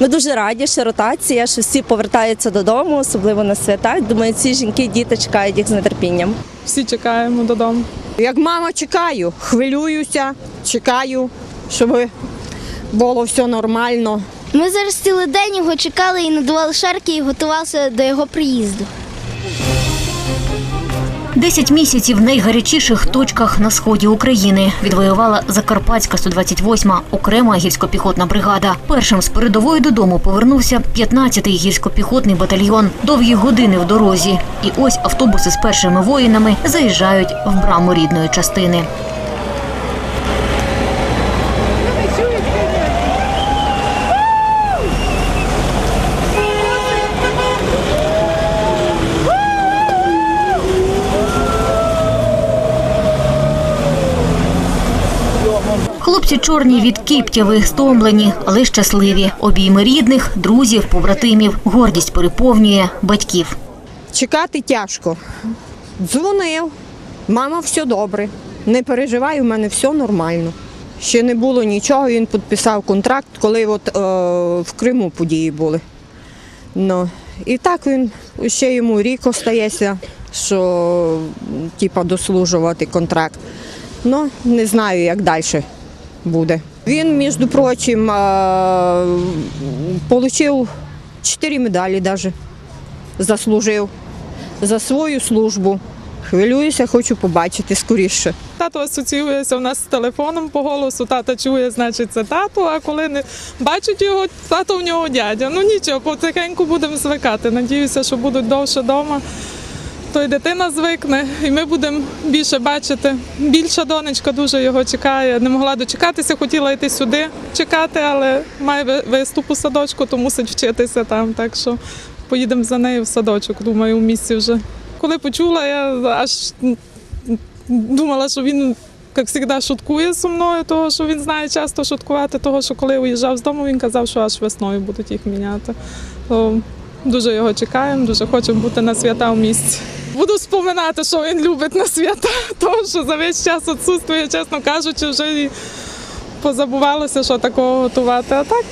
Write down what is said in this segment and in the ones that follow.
Ми дуже раді, що ротація, що всі повертаються додому, особливо на свята. Думаю, ці жінки, діти чекають їх з нетерпінням. Всі чекаємо додому. Як мама чекаю, хвилююся, чекаю, щоб було все нормально. Ми зараз цілий день його чекали і надували шарки і готувалися до його приїзду. Десять місяців в найгарячіших точках на сході України відвоювала Закарпатська 128-ма окрема гірсько-піхотна бригада. Першим з передової додому повернувся 15-й гірсько-піхотний батальйон. Довгі години в дорозі. І ось автобуси з першими воїнами заїжджають в браму рідної частини. Хлопці чорні від кіптяви, стомлені, але щасливі. Обійми рідних, друзів, побратимів. Гордість переповнює батьків. Чекати тяжко. Дзвонив, мама, все добре. Не переживай, у мене все нормально. Ще не було нічого, він підписав контракт, коли от, е, в Криму події були. Ну, і так він ще йому рік остається, що типа, дослужувати контракт. Ну, не знаю, як далі буде. Він, між прочим, отримав чотири медалі навіть заслужив за свою службу. Хвилююся, хочу побачити скоріше. Тато асоціюється в нас з телефоном по голосу. Тата чує, значить, це тато. А коли не бачать його, тато в нього дядя. Ну нічого, потихеньку будемо звикати. Надіюся, що будуть довше вдома. То й дитина звикне, і ми будемо більше бачити. Більша донечка дуже його чекає. Не могла дочекатися, хотіла йти сюди чекати, але має виступ у садочку, то мусить вчитися там. Так що поїдемо за нею в садочок, думаю, в місці вже. Коли почула, я аж думала, що він, як завжди, шуткує зі мною, того, що він знає часто шуткувати, того, що коли уїжджав з дому, він казав, що аж весною будуть їх міняти. Дуже його чекаємо, дуже хочемо бути на свята в місті. Буду споминати, що він любить на свята, тому що за весь час відсутствує, чесно кажучи, вже і позабувалося, що такого готувати. А так,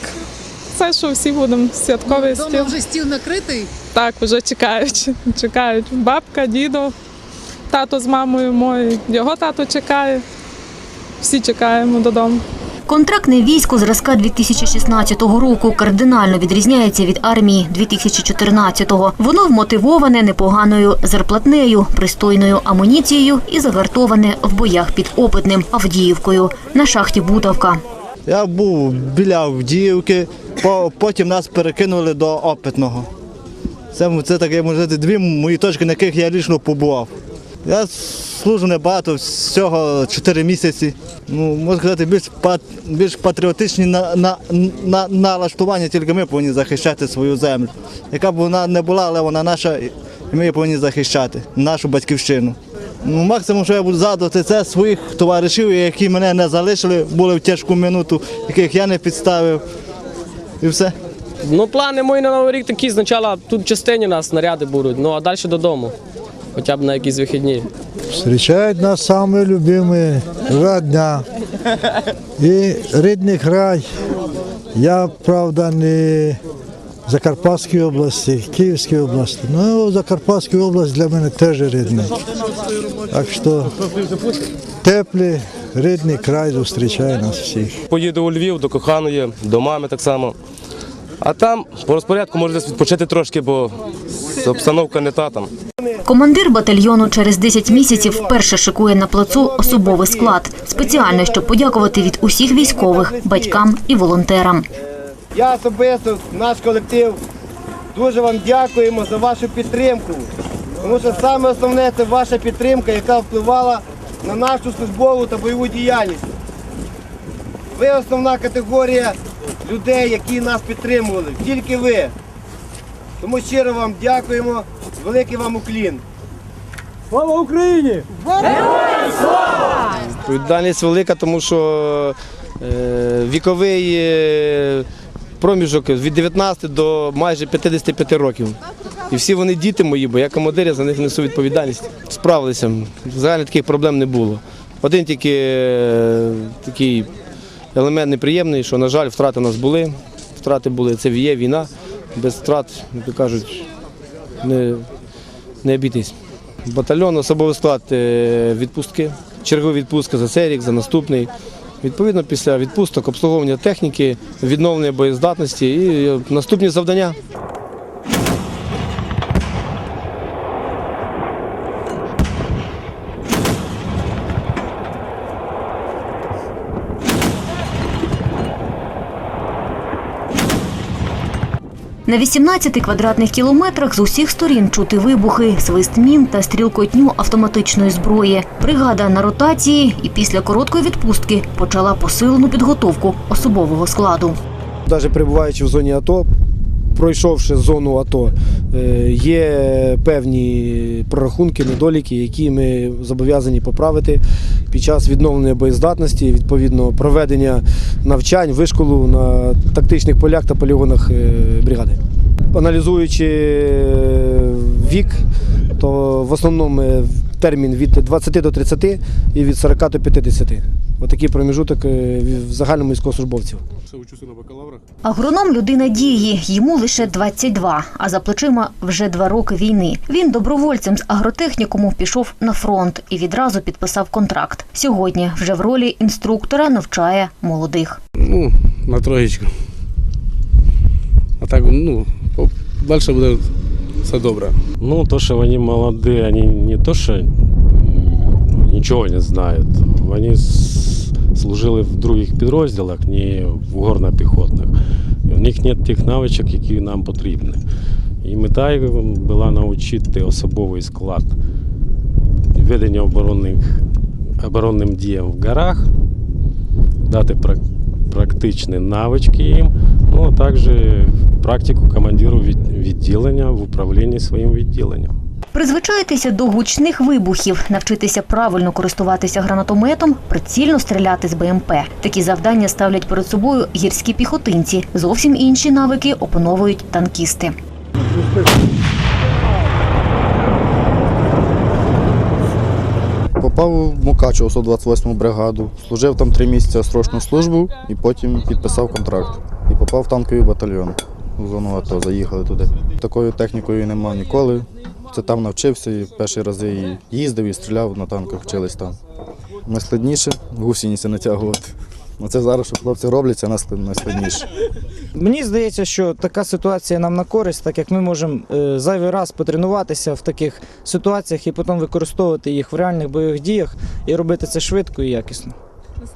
це, що всі будемо святковий стіл. Дома вже стіл накритий. Так, вже чекають. Чекають. Бабка, дідо, тато з мамою мої, його тато чекає. Всі чекаємо додому. Контрактне військо зразка 2016 року кардинально відрізняється від армії 2014-го. Воно вмотивоване непоганою зарплатнею, пристойною амуніцією і загартоване в боях під Опитним Авдіївкою на шахті Бутавка. Я був біля Авдіївки, потім нас перекинули до Опитного. Це, це таке, може, дві мої точки, на яких я лічно побував. Я служу небагато, всього 4 місяці. Ну, можна сказати, більш, більш патріотичні на, на, на, налаштування, тільки ми повинні захищати свою землю. Яка б вона не була, але вона наша, і ми її повинні захищати, нашу батьківщину. Ну, максимум, що я буду згадувати, це своїх товаришів, які мене не залишили, були в тяжку минуту, яких я не підставив. І все. Ну, плани мої на Новий рік такі. Спочатку тут частині нас снаряди будуть, ну а далі додому. Хоча б на якісь вихідні. Встречают нас самые любимые, родня и рідний край. Я, правда, не в Закарпатській області, Київській області. Ну, Закарпатська область для мене теж рідна. Так що теплий, рідний край зустрічає нас всіх. Поїду у Львів до коханої, до мами так само. А там по розпорядку десь відпочити трошки, бо обстановка не та там. Командир батальйону через 10 місяців вперше шикує на плацу особовий склад. Спеціально, щоб подякувати від усіх військових, батькам і волонтерам. Я особисто, наш колектив, дуже вам дякуємо за вашу підтримку. Тому що саме основне це ваша підтримка, яка впливала на нашу службову та бойову діяльність. Ви основна категорія людей, які нас підтримували. Тільки ви. Тому щиро вам дякуємо. Великий вам уклін. Слава Україні! Відповідальність велика, тому що е, віковий е, проміжок від 19 до майже 55 років. І всі вони діти мої, бо я командир, я за них несу відповідальність. Справилися, взагалі таких проблем не було. Один тільки е, такий елемент неприємний, що, на жаль, втрати у нас були. втрати були. Це є війна, без втрат, як кажуть, не, не обійтись. Батальйон, особовий склад е, відпустки, чергові відпустки за цей рік, за наступний. Відповідно, після відпусток, обслуговування техніки, відновлення боєздатності і е, наступні завдання. На 18 квадратних кілометрах з усіх сторін чути вибухи, свист мін та стрілкотню автоматичної зброї. Бригада на ротації і після короткої відпустки почала посилену підготовку особового складу. Навіть перебуваючи в зоні АТО, пройшовши зону АТО, е, є певні прорахунки, недоліки, які ми зобов'язані поправити під час відновлення боєздатності, відповідно проведення навчань, вишколу на тактичних полях та полігонах е, бригади. Аналізуючи е, вік, то в основному е, термін від 20 до 30 і від 40 до 50. Отакий проміжуток е, в загальному військовослужбовців. Агроном людина дії, йому лише 22, а за плечима вже два роки війни. Він добровольцем з агротехнікуму пішов на фронт і відразу підписав контракт. Сьогодні вже в ролі інструктора навчає молодих. Ну, на троєчку. А так, ну, далі буде все добре. Ну, то, что они молодые, они не то, что м, ничего не знают. Они с- служили в других підрозділах, не в горно-піхотних. У них нет тих навичок, які нам потрібні. І мета була навчити особовий склад ведення оборонних, оборонним діям в горах, дати практичні навички їм, ну а також практику командиру відділення в управлінні своїм відділенням. Призвичаїтися до гучних вибухів, навчитися правильно користуватися гранатометом, прицільно стріляти з БМП. Такі завдання ставлять перед собою гірські піхотинці. Зовсім інші навики опановують танкісти. Попав в Мукачево 128 бригаду, служив там три місяці срочну службу і потім підписав контракт. І попав в танковий батальйон у зону АТО, заїхали туди. Такою технікою не мав ніколи. Це там навчився і перші рази і їздив, і стріляв на танках, вчились там. Найскладніше гусениці натягувати. Оце зараз, що хлопці роблять, це найскладніше. Мені здається, що така ситуація нам на користь, так як ми можемо е, зайвий раз потренуватися в таких ситуаціях і потім використовувати їх в реальних бойових діях і робити це швидко і якісно.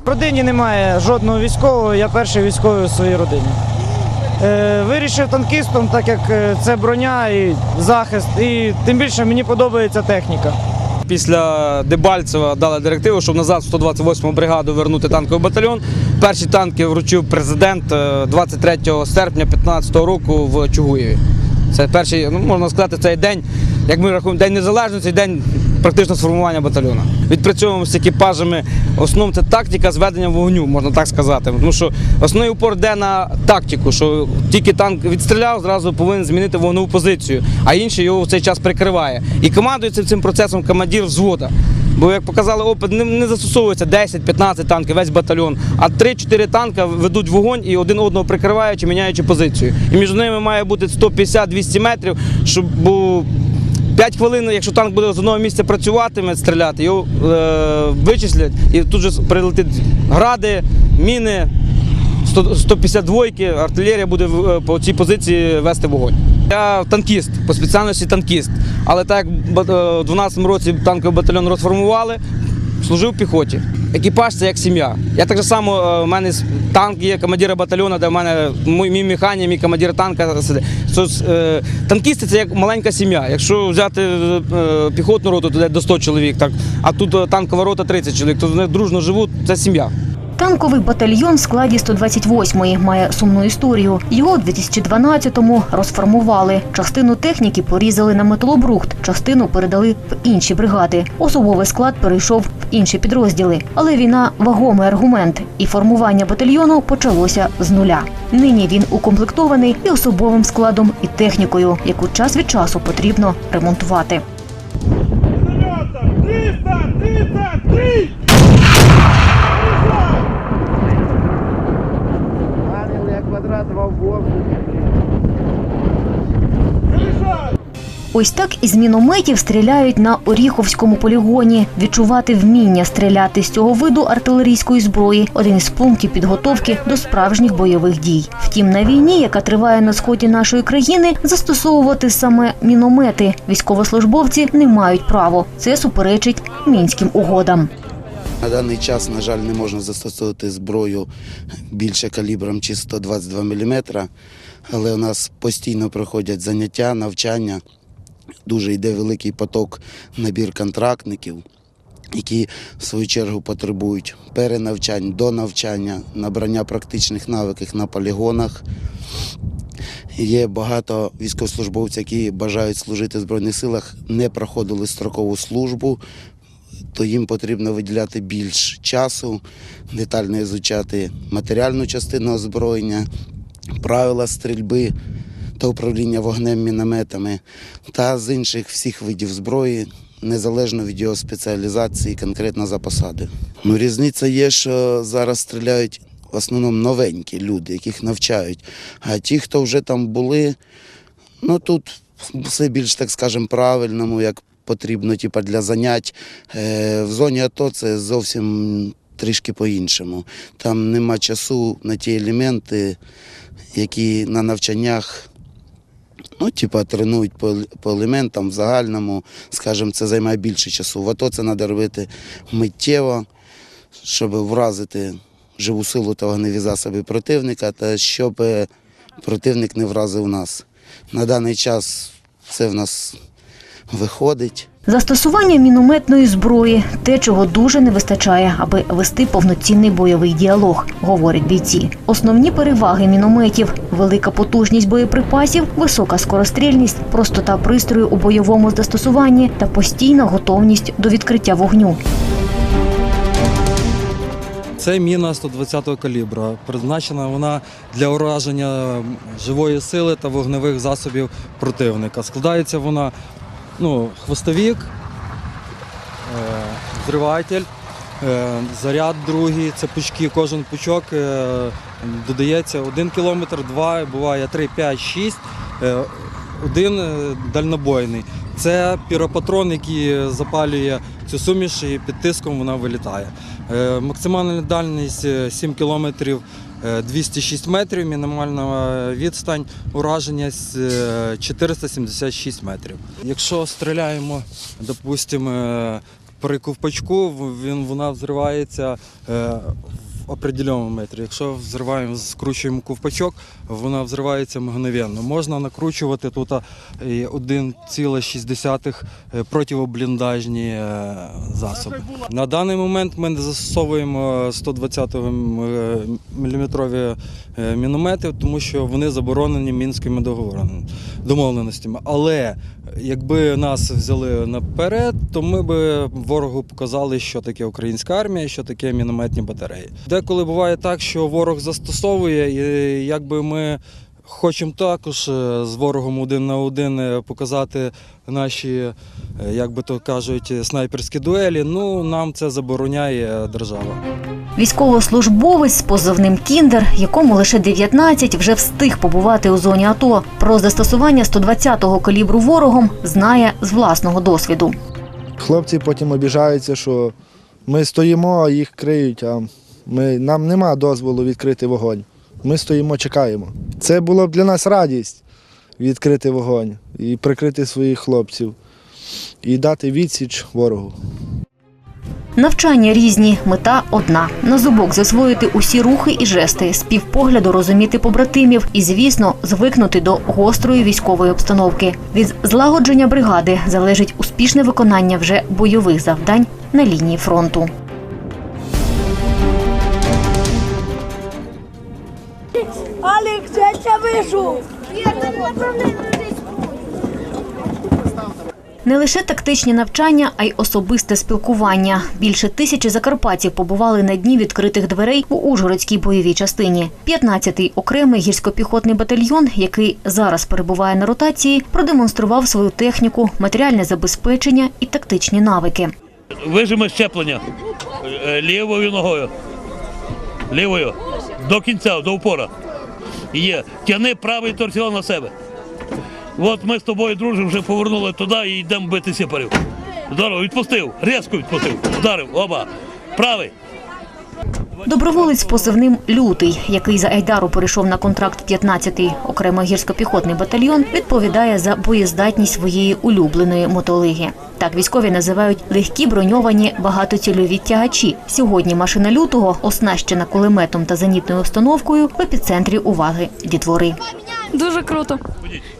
В родині немає жодного військового, я перший військовий у своїй родині. Е, вирішив танкістом, так як е, це броня і захист, і тим більше мені подобається техніка. Після Дебальцева дали директиву, щоб назад 128-му бригаду вернути танковий батальйон. Перші танки вручив президент е, 23 серпня 2015 року в Чугуєві. Це перший, ну можна сказати, цей день, як ми рахуємо, день незалежності, день практично сформування батальйону. Відпрацьовуємо з екіпажами. Основному це тактика зведення вогню, можна так сказати. Тому що основний упор йде на тактику, що тільки танк відстріляв, зразу повинен змінити вогневу позицію, а інший його в цей час прикриває. І командується цим процесом командир взвода. Бо, як показали опит, не, застосовується 10-15 танків, весь батальйон, а 3-4 танка ведуть вогонь і один одного прикриваючи, міняючи позицію. І між ними має бути 150-200 метрів, щоб 5 хвилин, якщо танк буде з одного місця працюватиме, стріляти, його е, вичислять і тут же прилетить гради, міни, 100 152-ки, артилерія буде е, по цій позиції вести вогонь. Я танкіст, по спеціальності танкіст. Але так як ба- е, у 12 році танковий батальйон розформували, служив в піхоті. Екіпаж це як сім'я. Я так само, в мене танк є командира батальйону, де в мене мій, механік, мій командир танка сидить. Е, танкісти це як маленька сім'я. Якщо взяти е, піхотну роту, то до 100 чоловік, так, а тут е, танкова рота 30 чоловік, то вони дружно живуть, це сім'я. Танковий батальйон в складі 128-ї має сумну історію. Його у 2012-му розформували. Частину техніки порізали на металобрухт, частину передали в інші бригади. Особовий склад перейшов в інші підрозділи. Але війна вагомий аргумент, і формування батальйону почалося з нуля. Нині він укомплектований і особовим складом, і технікою, яку час від часу потрібно ремонтувати. 300! 300! 300! Ось так із мінометів стріляють на Оріховському полігоні. Відчувати вміння стріляти з цього виду артилерійської зброї один із пунктів підготовки до справжніх бойових дій. Втім, на війні, яка триває на сході нашої країни, застосовувати саме міномети військовослужбовці не мають право. Це суперечить мінським угодам. На даний час, на жаль, не можна застосовувати зброю більше калібром чи 122 мм, але у нас постійно проходять заняття, навчання. Дуже йде великий поток набір контрактників, які в свою чергу потребують перенавчань, до навчання, набрання практичних навиків на полігонах. Є багато військовослужбовців, які бажають служити в Збройних силах, не проходили строкову службу, то їм потрібно виділяти більш часу, детально ізучати матеріальну частину озброєння, правила стрільби та управління вогнем мінометами та з інших всіх видів зброї, незалежно від його спеціалізації, конкретно за посади. Ну, різниця є, що зараз стріляють в основному новенькі люди, яких навчають. А ті, хто вже там були, ну тут все більш, так скажемо, правильному, як потрібно, типу, для занять. Е, в зоні АТО це зовсім трішки по-іншому. Там нема часу на ті елементи, які на навчаннях. Ну, типа, тренують по, по елементам в загальному, скажімо, це займає більше часу. В АТО це треба робити миттєво, щоб вразити живу силу та вогневі засоби противника, та щоб е, противник не вразив нас. На даний час це в нас виходить. Застосування мінометної зброї те, чого дуже не вистачає, аби вести повноцінний бойовий діалог, говорять бійці. Основні переваги мінометів велика потужність боєприпасів, висока скорострільність, простота пристрою у бойовому застосуванні та постійна готовність до відкриття вогню. Це міна 120-го калібра. Призначена вона для ураження живої сили та вогневих засобів противника. Складається вона ну, хвостовік, е, взриватель, е, заряд другий, це пучки, кожен пучок е, додається 1 кілометр, 2, буває 3, 5, 6, е, один дальнобойний. Це піропатрон, який запалює цю суміш і під тиском вона вилітає. Максимальна дальність е, 7 кілометрів 206 метрів, мінімальна відстань ураження з, е, 476 метрів. Якщо стріляємо, допустимо, е, при ковпачку, він, вона взривається е, в определеному метрі. Якщо взриваємо, скручуємо ковпачок, вона взривається мгновенно. Можна накручувати тут е, 1,6 е, противобліндажні е, засоби. На даний момент ми застосовуємо 120 мм міномети, тому що вони заборонені мінськими договорами, домовленостями. Але якби нас взяли наперед, то ми би ворогу показали, що таке українська армія, що таке мінометні батареї. Деколи буває так, що ворог застосовує, і якби ми хочемо також е, з ворогом один на один е, показати наші, е, як би то кажуть, снайперські дуелі. Ну нам це забороняє держава. Військовослужбовець з позивним Кіндер, якому лише 19, вже встиг побувати у зоні АТО. Про застосування 120-го калібру ворогом знає з власного досвіду. Хлопці потім обіжаються, що ми стоїмо, а їх криють, а ми, нам нема дозволу відкрити вогонь. Ми стоїмо, чекаємо. Це було б для нас радість відкрити вогонь і прикрити своїх хлопців, і дати відсіч ворогу. Навчання різні, мета одна на зубок засвоїти усі рухи і жести, з півпогляду розуміти побратимів і, звісно, звикнути до гострої військової обстановки. Від злагодження бригади залежить успішне виконання вже бойових завдань на лінії фронту. Вижу. Не лише тактичні навчання, а й особисте спілкування. Більше тисячі закарпатців побували на дні відкритих дверей у Ужгородській бойовій частині. 15-й окремий гірсько-піхотний батальйон, який зараз перебуває на ротації, продемонстрував свою техніку, матеріальне забезпечення і тактичні навики. Вижимо щеплення е, лівою ногою. Лівою. До кінця, до упора. Є. Тяни правий торсіон на себе. От ми з тобою, друже, вже повернули туди і йдемо бити сіпарів. Здорово, відпустив, різко відпустив, вдарив, оба. Правий. Доброволець з позивним Лютий, який за Айдару перейшов на контракт 15-й окремо гірсько-піхотний батальйон, відповідає за боєздатність своєї улюбленої мотолиги. Так військові називають легкі броньовані багатоцільові тягачі. Сьогодні машина лютого, оснащена кулеметом та зенітною установкою, в епіцентрі уваги дітвори. Дуже круто.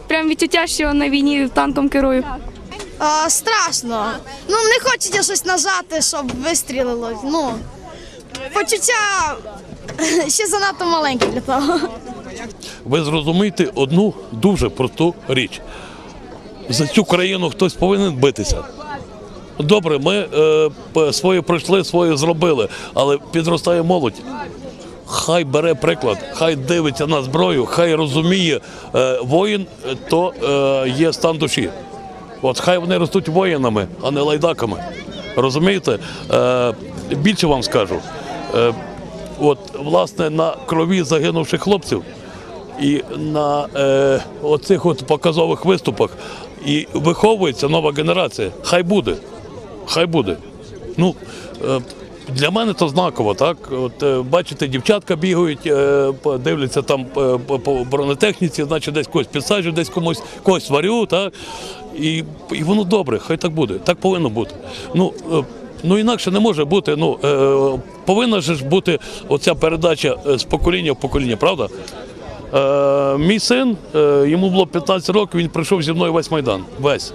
Прям відчуття, що на війні танком керую. А, страшно. Ну, не хочеться щось нажати, щоб вистрілило. Ну, почуття ще занадто маленьке для того. Ви зрозумієте одну дуже просту річ. За цю країну хтось повинен битися. Добре, ми е, своє пройшли, своє зробили, але підростає молодь. Хай бере приклад, хай дивиться на зброю, хай розуміє, е, воїн е, то е, є стан душі. От хай вони ростуть воїнами, а не лайдаками. Розумієте? Е, більше вам скажу. Е, от, власне, на крові загинувших хлопців і на е, оцих от показових виступах і виховується нова генерація. Хай буде. Хай буде. Ну, е, для мене то знаково, так? От е, бачите, дівчатка бігають, е, дивляться там по- бронетехніці, значить десь когось підсаджую, десь комусь когось сварю, так? І, і воно добре, хай так буде. Так повинно бути. Ну, ну інакше не може бути. Ну, е, повинна ж бути оця передача е, з покоління в покоління, правда? Е, мій син, е, йому було 15 років, він прийшов зі мною весь майдан. Весь.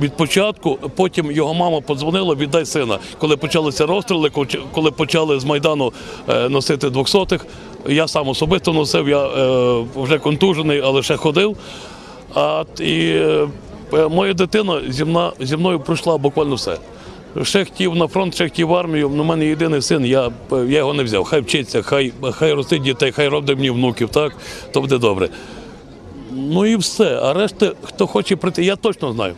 Від початку, потім його мама подзвонила, віддай сина. Коли почалися розстріли, коли почали з Майдану е, носити двохсотих, я сам особисто носив, я е, вже контужений, але ще ходив. А і моя дитина зі мною пройшла буквально все. Ще хотів на фронт, ще хотів в армію. У мене єдиний син, я, я його не взяв. Хай вчиться, хай, хай ростить дітей, хай робить мені внуків, так, то буде добре. Ну і все. А решта, хто хоче прийти, я точно знаю.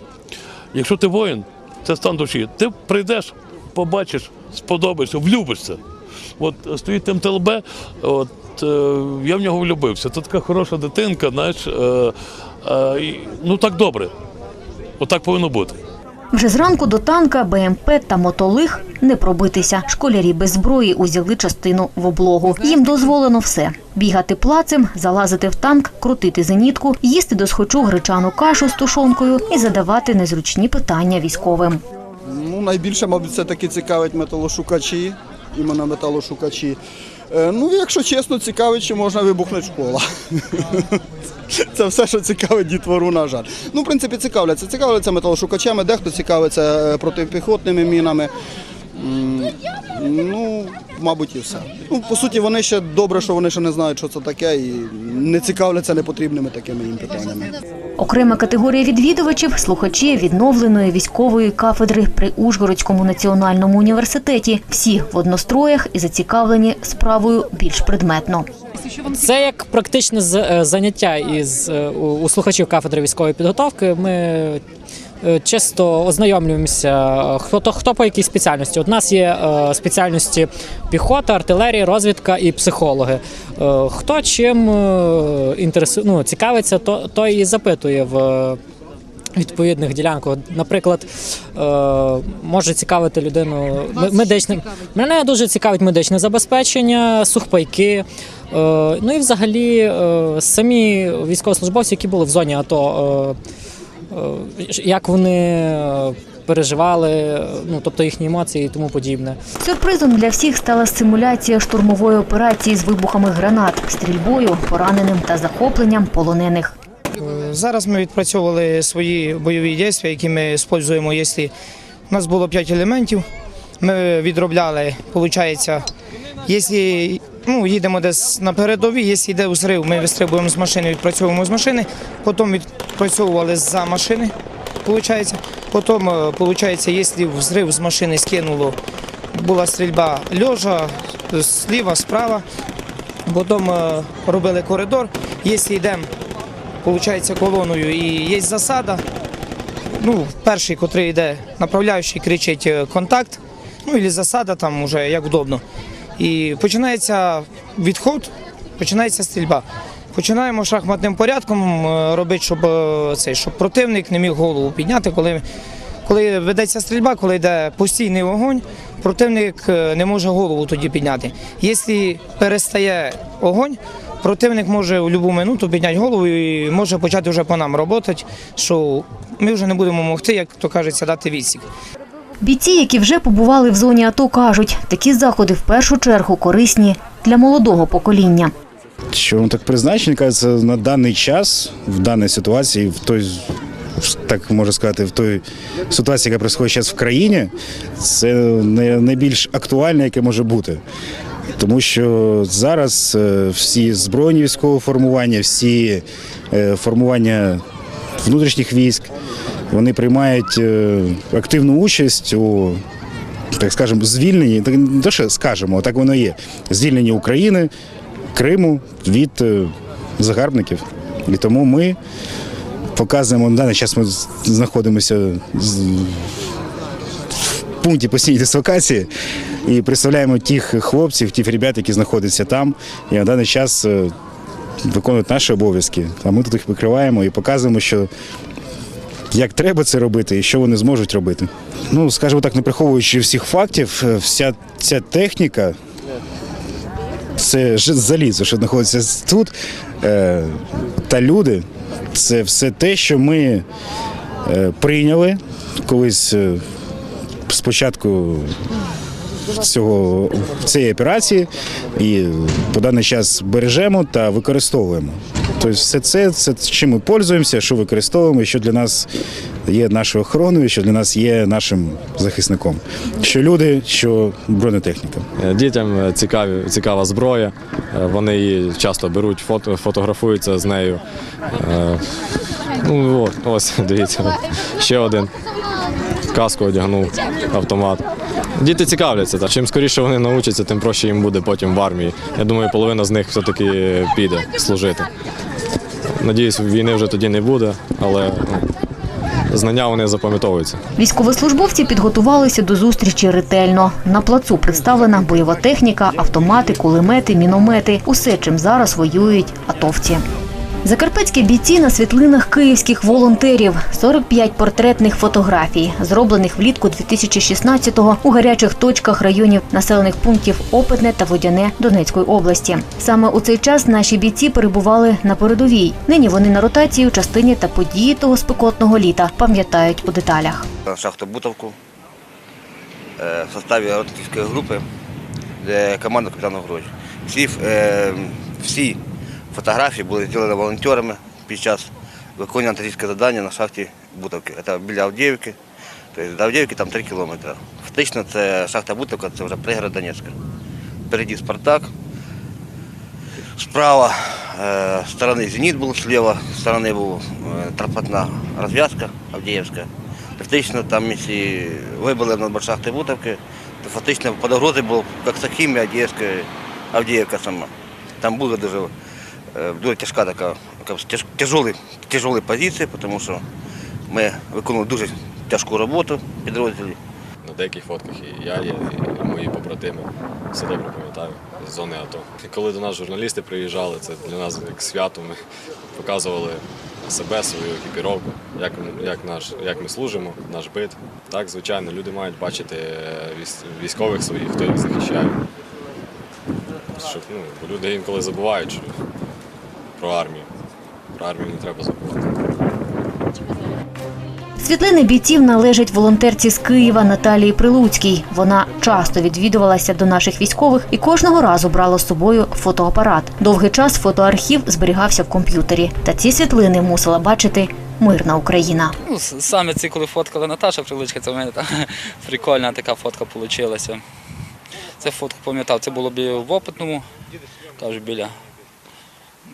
Якщо ти воїн, це стан душі. Ти прийдеш, побачиш, сподобаєшся, влюбишся. От стоїть МТЛБ, от е, я в нього влюбився. Це така хороша дитинка, знаєш, е, е, ну так добре. Отак повинно бути. Вже зранку до танка, БМП та мотолиг не пробитися. Школярі без зброї узяли частину в облогу. Їм дозволено все: бігати плацем, залазити в танк, крутити зенітку, їсти досхочу гречану кашу з тушонкою і задавати незручні питання військовим. Ну, найбільше, мабуть, все таки цікавить металошукачі, іменно металошукачі. Е, Ну, якщо чесно, цікавить, чи можна вибухнути школа. Це все, що цікавить дітвору, на жаль. Ну, в принципі, цікавляться. Цікавляться металошукачами, дехто цікавиться е, протипіхотними мінами. Ну, мабуть, і все. Ну, по суті, вони ще добре, що вони ще не знають, що це таке, і не цікавляться непотрібними такими їм питаннями. Окрема категорія відвідувачів слухачі відновленої військової кафедри при Ужгородському національному університеті. Всі в одностроях і зацікавлені справою більш предметно. Це як практичне з- е, заняття із е, у слухачів кафедри військової підготовки. Ми е, часто ознайомлюємося, е, хто то хто по якій спеціальності. У нас є е, спеціальності піхота, артилерія, розвідка і психологи. Е, Хто чим е, інтересу, ну, цікавиться, то, то і запитує в. Відповідних ділянках, наприклад, е, може цікавити людину м- медичне. Мене дуже цікавить медичне забезпечення, сухпайки. Е, ну і взагалі е, самі військовослужбовці, які були в зоні АТО, як вони е, переживали, ну тобто їхні емоції і тому подібне. Сюрпризом для всіх стала симуляція штурмової операції з вибухами гранат, стрільбою, пораненим та захопленням полонених. Зараз ми відпрацьовували свої бойові дії, які ми використовуємо. Якщо у нас було 5 елементів, ми відробляли, виходить, якщо ну, їдемо десь на передовій, якщо йде взрив, ми вистрибуємо з машини, відпрацьовуємо з машини, потім відпрацьовували за машини, виходить. Потім, виходить, якщо взрив з машини скинуло, була стрільба льожа, зліва, справа. Потім е, робили коридор. Якщо йдемо Получається колоною і є засада. Ну, перший, котрий йде направляючий, кричить е, контакт, ну і засада там вже як удобно. І починається відход, починається стрільба. Починаємо шахматним порядком е, робити, щоб, е, цей, щоб противник не міг голову підняти. Коли, коли ведеться стрільба, коли йде постійний вогонь, противник е, не може голову тоді підняти. Якщо перестає огонь, противник може в будь-яку минуту підняти голову і може почати вже по нам працювати, що ми вже не будемо могти, як то кажеться, дати відсік. Бійці, які вже побували в зоні АТО, кажуть, такі заходи в першу чергу корисні для молодого покоління. Що так призначено, кажеться, на даний час, в даній ситуації, в той, так можна сказати, в той ситуації, яка відбувається зараз в країні, це най- найбільш актуальне, яке може бути. Тому що зараз е, всі збройні військові формування, всі е, формування внутрішніх військ, вони приймають е, активну участь у так скажемо, звільненні, так не те, що скажемо, а так воно є. Звільненні України, Криму від е, загарбників. І тому ми показуємо на даний час ми знаходимося в пункті постійної дислокації і представляємо тих хлопців, тих ребят, які знаходяться там, і на даний час е, виконують наші обов'язки. А ми тут їх викриваємо і показуємо, що як треба це робити і що вони зможуть робити. Ну, скажімо так, не приховуючи всіх фактів, е, вся ця техніка, це залізо, що знаходиться тут, е, та люди, це все те, що ми е, прийняли колись спочатку цього, цієї операції і по даний час бережемо та використовуємо. Тобто все це, це чим ми пользуємося, що використовуємо, що для нас є нашою охороною, що для нас є нашим захисником. Що люди, що бронетехніка. Е, Дітям е, цікаві, цікава зброя. Е, Вони її часто беруть, фото, фотографуються з нею. Ну, от, ось, дивіться, ще один. Каску одягнув, автомат. Діти цікавляться. Та чим скоріше вони навчаться, тим проще їм буде потім в армії. Я думаю, половина з них все-таки піде служити. Надіюсь, війни вже тоді не буде, але ну, знання вони запам'ятовуються. Військовослужбовці підготувалися до зустрічі ретельно. На плацу представлена бойова техніка, автомати, кулемети, міномети усе, чим зараз воюють атовці. Закарпатські бійці на світлинах київських волонтерів. 45 портретних фотографій, зроблених влітку 2016-го у гарячих точках районів населених пунктів Опитне та Водяне Донецької області. Саме у цей час наші бійці перебували на передовій. Нині вони на ротації у частині та події того спекотного літа пам'ятають у деталях. шахту Бутовку е, в составі артилерійської групи, де команда капітана Грозь. Всі, е, всі фотографії були зроблені волонтерами під час виконання артилерійського завдання на шахті Бутовки. Це біля Авдіївки. Тобто до Авдіївки там 3 кілометри. Фактично це шахта Бутовка, це вже пригород Донецька. Впереді Спартак. Справа е, сторони Зеніт був, зліва сторони був е, транспортна розв'язка Авдіївська. Фактично там, якщо вибили на шахти Бутовки, то фактично під угрозою було як Сахімія, Авдіївка сама. Там була дуже, дуже тяжка така, тяжолі, тяжолі позиції, тому що ми виконували дуже тяжку роботу в підрозділі. На деяких фотках і я є, і мої побратими. Все добре пам'ятаю з зони АТО. Коли до нас журналісти приїжджали, це для нас як свято. Ми показували себе, свою екіпіровку, як, як, наш, як ми служимо, наш бит. Так, звичайно, люди мають бачити е, військових своїх, хто їх захищає. Щоб, ну, люди інколи забувають що, про армію. Про армію не треба забувати. Світлини бійців належать волонтерці з Києва Наталії Прилуцькій. Вона часто відвідувалася до наших військових і кожного разу брала з собою фотоапарат. Довгий час фотоархів зберігався в комп'ютері. Та ці світлини мусила бачити мирна Україна. Ну, саме ці, коли фоткала Наташа Прилучка, це в мене та, прикольна така фотка вийшла. Це фотку пам'ятав, це було бі- в опитному, кажу, біля,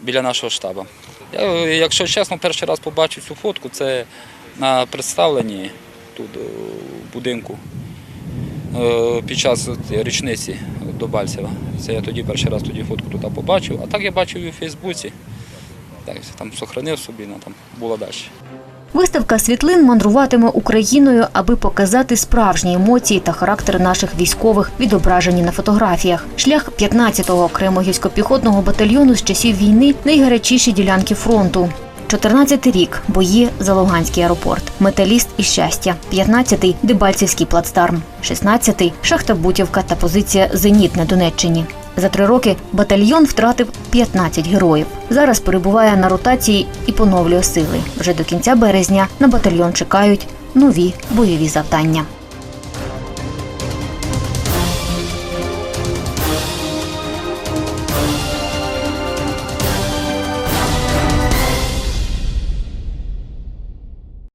біля нашого штабу. Я, якщо чесно, перший раз побачив цю фотку, це на представленні тут е, будинку е, під час річниці до Бальцева. Це я тоді перший раз тоді фотку туди побачив. А так я бачив і у Фейсбуці. Так, там сохранив собі, ну, там було далі. Виставка світлин мандруватиме Україною, аби показати справжні емоції та характер наших військових, відображені на фотографіях. Шлях 15-го окремо гірсько-піхотного батальйону з часів війни найгарячіші ділянки фронту. 14-й рік бої за Луганський аеропорт, металіст і щастя. 15-й Дебальцівський плацдарм, 16-й шахта Бутівка та позиція Зеніт на Донеччині. За три роки батальйон втратив 15 героїв. Зараз перебуває на ротації і поновлює сили. Вже до кінця березня на батальйон чекають нові бойові завдання.